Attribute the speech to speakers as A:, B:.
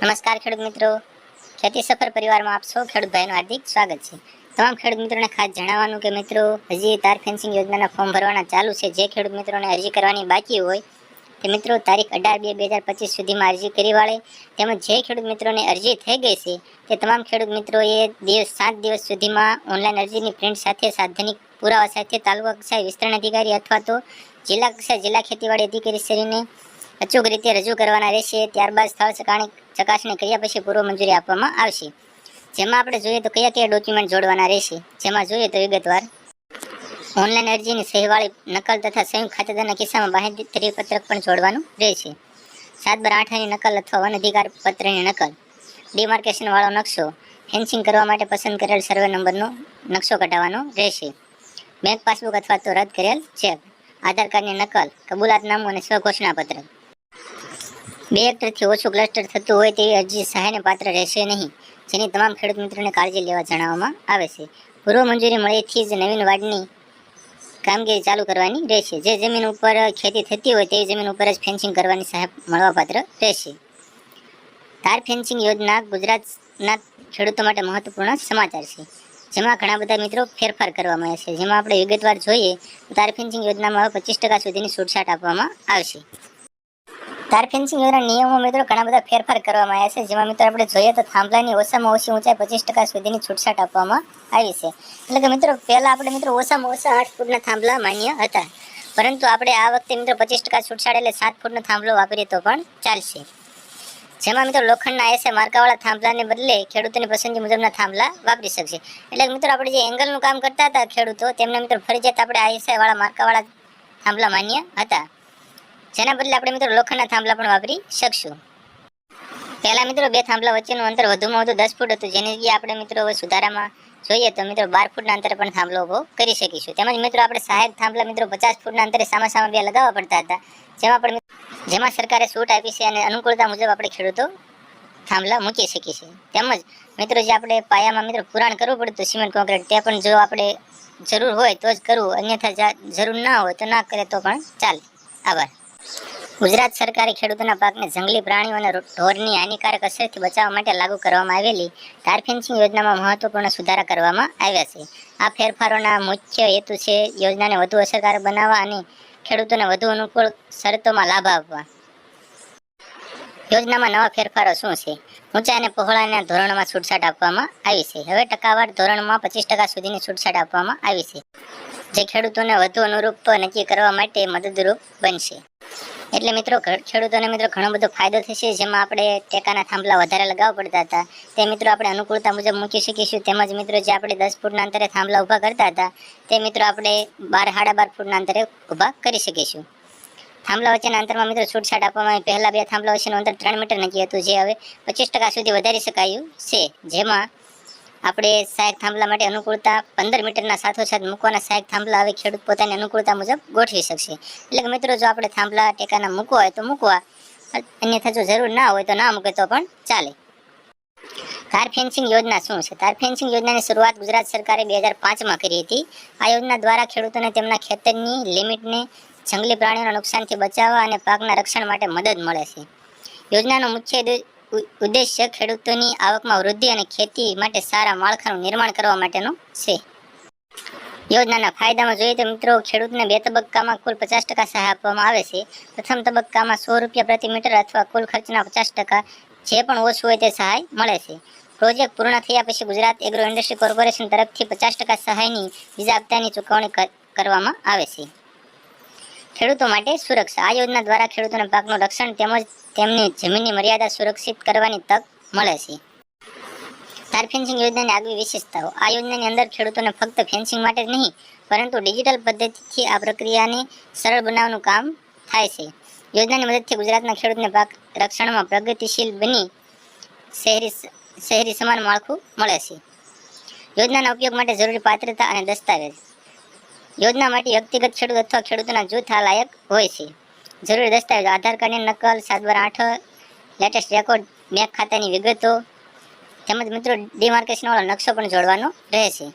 A: નમસ્કાર ખેડૂત મિત્રો. ખેતી સફર પરિવારમાં આપ સૌ ખેડૂત ભાઈનું હાર્દિક સ્વાગત છે. તમામ ખેડૂત મિત્રોને ખાસ જણાવવાનું કે મિત્રો, હજી તાર ફેન્સિંગ યોજનાના ફોર્મ ભરવાના ચાલુ છે. જે ખેડૂત મિત્રોને અરજી કરવાની બાકી હોય, તે મિત્રો તારીખ અઢાર બે બે હજાર પચીસ સુધીમાં અરજી કરી વાળે. તેમજ જે ખેડૂત મિત્રોને અરજી થઈ ગઈ છે, તે તમામ ખેડૂત મિત્રોએ દિવસ સાત દિવસ સુધીમાં ઓનલાઈન અરજીની પ્રિન્ટ સાથે સાધનિક પુરાવા સાથે તાલુકા કક્ષાએ વિસ્તરણ અધિકારી અથવા તો જિલ્લા કક્ષાએ જિલ્લા ખેતીવાડી અધિકારી શ્રીને અચૂક રીતે રજૂ કરવાના રહેશે, ત્યારબાદ સ્થળ ચકાણી, ચકાસણી કર્યા પછી પૂર્વ મંજૂરી આપવામાં આવશે. જેમાં આપણે જોઈએ તો કયા કયા ડોક્યુમેન્ટ જોડવાના રહેશે? જેમાં જોઈએ તો વિગતવાર. ઓનલાઈન અરજીની સહીવાળી, નકલ તથા સંયુક્ત ખાતેદારના કિસ્સામાં બાહેધરી પત્રક પણ જોડવાનું રહેશે. સાત બાર આઠની નકલ અથવા વન અધિકાર પત્રની નકલ. ડિમાર્કેશનવાળો નકશો. ફેન્સિંગ કરવા માટે પસંદ કરેલ સર્વે નંબરનો નકશો કઢાવવાનો રહેશે. બેંક પાસબુક અથવા તો રદ કરેલ ચેક. આધાર કાર્ડની નકલ કબૂલાતનામું અને સ્વઘોષણા પત્રક બે હેક્ટરથી ઓછું ક્લસ્ટર થતું હોય તેવી અરજી સહાયને પાત્ર રહેશે નહીં. જેની તમામ ખેડૂત મિત્રોને કાળજી લેવા જણાવવામાં આવે છે. પૂર્વ મંજૂરી મળેથી જ નવીન વાડની કામગીરી ચાલુ કરવાની રહેશે. જે જમીન ઉપર ખેતી થતી હોય તેવી જમીન ઉપર જ ફેન્સિંગ કરવાની સહાય મળવાપાત્ર રહેશે. તાર ફેન્સિંગ યોજના ગુજરાતના ખેડૂતો માટે મહત્વપૂર્ણ સમાચાર છે. જેમાં ઘણા બધા મિત્રો ફેરફાર કરવામાં આવ્યા છે. જેમાં આપણે વિગતવાર જોઈએ તો તાર ફેન્સિંગ યોજનામાં પચીસ ટકા સુધીની છૂટછાટ આપવામાં આવશે. તાર ફેન્સિંગ યોજના નિયમો મિત્રો ઘણા બધા ફેરફાર કરવામાં આવ્યા છે. જેમાં મિત્રો આપણે જોઈએ તો થાંભલાની ઓછામાં ઓછી ઊંચાઈ પચીસ ટકા સુધીની છૂટછાટ આપવામાં આવી છે. એટલે કે મિત્રો, પહેલાં આપણે મિત્રો ઓછામાં ઓછા આઠ ફૂટના થાંભલા માન્ય હતા. પરંતુ આપણે આ વખતે મિત્રો પચીસ ટકા છૂટછાટ એટલે સાત ફૂટનો થાંભલો વાપરીએ તો પણ ચાલશે. જેમાં મિત્રો લોખંડના આયસે માર્કાવાળા થાંભલાને બદલે ખેડૂતોની પસંદગી મુજબના થાંભલા વાપરી શકશે. એટલે મિત્રો આપણે જે એંગલનું કામ કરતા હતા ખેડૂતો, તેમને મિત્રો ફરજિયાત આપણે આ એસઆઈ વાળા માર્કાવાળા થાંભલા માન્ય હતા. જેના બદલે આપણે મિત્રો લોખંડના થાંભલા પણ વાપરી શકશું. પહેલા મિત્રો બે થાંભલા વચ્ચેનું અંતર વધુમાં વધુ દસ ફૂટ હતું, જેની જગ્યાએ આપણે મિત્રો સુધારામાં જોઈએ તો મિત્રો બાર ફૂટના અંતરે પણ થાંભલો ઊભો કરી શકીશું. તેમજ મિત્રો આપણે સહાયક થાંભલા મિત્રો પચાસ ફૂટના અંતરે સામા સામા બે લગાવવા પડતા હતા. જેમાં પણ જેમાં સરકારે છૂટ આપી છે અને અનુકૂળતા મુજબ આપણે ખેડૂતો થાંભલા મૂકી શકીએ છીએ. તેમજ મિત્રો જે આપણે પાયામાં મિત્રો પુરાણ કરવું પડતું સિમેન્ટ કોન્ક્રીટ તે પણ જો આપણે જરૂર હોય તો જ કરવું. અન્યથા જરૂર ના હોય તો ના કરે તો પણ ચાલે. આભાર. ગુજરાત સરકારે ખેડૂતોના પાકને જંગલી પ્રાણીઓ અને ઢોરની હાનિકારક અસરથી બચાવવા માટે લાગુ કરવામાં આવેલી તાર ફેન્સિંગ યોજનામાં મહત્વપૂર્ણ સુધારા કરવામાં આવ્યા છે. આ ફેરફારોના મુખ્ય હેતુ છે યોજનાને વધુ અસરકારક બનાવવા અને ખેડૂતોને વધુ અનુકૂળ શરતોમાં લાભ આપવા. યોજનામાં નવા ફેરફારો શું છે? ઊંચા અને પહોળાના ધોરણોમાં છૂટછાટ આપવામાં આવી છે. હવે ટકાવાર ધોરણમાં પચીસ ટકા સુધીની છૂટછાટ આપવામાં આવી છે, જે ખેડૂતોને વધુ અનુરૂપ નક્કી કરવા માટે મદદરૂપ બનશે. એટલે મિત્રો ખેડૂતોને મિત્રો ઘણો બધો ફાયદો થશે. જેમાં આપણે ટેકાના થાંભલા વધારે લગાવવા પડતા હતા. તે મિત્રો આપણે અનુકૂળતા મુજબ મૂકી શકીશું. તેમજ મિત્રો જે આપણે દસ ફૂટના અંતરે થાંભલા ઊભા કરતા હતા, તે મિત્રો આપણે બાર, સાડા બાર ફૂટના અંતરે ઊભા કરી શકીશું. થાંભલા વચ્ચેના અંતરમાં મિત્રો છૂટછાટ આપવામાં આવી. પહેલાં બે થાંભલા વચ્ચેનું અંતર ત્રણ મીટર નક્કી હતું. જે હવે પચીસ સુધી વધારી શકાયું છે. જેમાં આપણે સહાયક થાંભલા માટે અનુકૂળતા પંદર મીટરના સાથોસાથ મૂકવાના સહાયક થાંભલા હવે ખેડૂત પોતાની અનુકૂળતા મુજબ ગોઠવી શકશે. એટલે કે મિત્રો, જો આપણે થાંભલા ટેકાના મૂકવા હોય તો મૂકવા. અન્યથા જો જરૂર ના હોય તો ના મૂકે તો પણ ચાલે. તાર ફેન્સિંગ યોજના શું છે? તાર ફેન્સિંગ યોજનાની શરૂઆત ગુજરાત સરકારે બે હજાર પાંચમાં કરી હતી. આ યોજના દ્વારા ખેડૂતોને તેમના ખેતરની લિમિટને જંગલી પ્રાણીઓના નુકસાનથી બચાવવા અને પાકના રક્ષણ માટે મદદ મળે છે. યોજનાનો મુખ્ય ઉદ્દેશ્ય ખેડૂતોની આવકમાં વૃદ્ધિ અને ખેતી માટે સારા માળખાનું નિર્માણ કરવા માટેનો છે. યોજનાના ફાયદામાં જોઈએ તો મિત્રો, ખેડૂતને બે તબક્કામાં કુલ પચાસ ટકા સહાય આપવામાં આવે છે. પ્રથમ તબક્કામાં સો રૂપિયા પ્રતિ મીટર અથવા કુલ ખર્ચના પચાસ ટકા જે પણ ઓછું હોય તે સહાય મળે છે. પ્રોજેક્ટ પૂર્ણ થયા પછી ગુજરાત એગ્રો ઇન્ડસ્ટ્રી કોર્પોરેશન તરફથી પચાસ ટકા સહાયની બીજા હપ્તાની ચૂકવણી કરવામાં આવે છે. ખેડૂતો માટે સુરક્ષા. આ યોજના દ્વારા ખેડૂતોને પાકનું રક્ષણ તેમજ તેમની જમીનની મર્યાદા સુરક્ષિત કરવાની તક મળે છે. તાર ફેન્સિંગ યોજનાની આગવી વિશેષતાઓ. આ યોજનાની અંદર ખેડૂતોને ફક્ત ફેન્સિંગ માટે જ નહીં, પરંતુ ડિજિટલ પદ્ધતિથી આ પ્રક્રિયાને સરળ બનાવવાનું કામ થાય છે. યોજનાની મદદથી ગુજરાતના ખેડૂતને પાક રક્ષણમાં પ્રગતિશીલ બની શહેરી શહેરી સમાન માળખું મળે છે. યોજનાના ઉપયોગ માટે જરૂરી પાત્રતા અને દસ્તાવેજ. યોજના માટે વ્યક્તિગત ખેડૂત અથવા ખેડૂતોના જૂથ આ લાયક હોય છે. જરૂરી દસ્તાવેજ, આધાર કાર્ડની નકલ સાત બાર આઠ લેટેસ્ટ રેકોર્ડ બેંક ખાતાની વિગતો તેમજ મિત્રો ડિમાર્કેશન વાળો નકશો પણ જોડવાનો રહે છે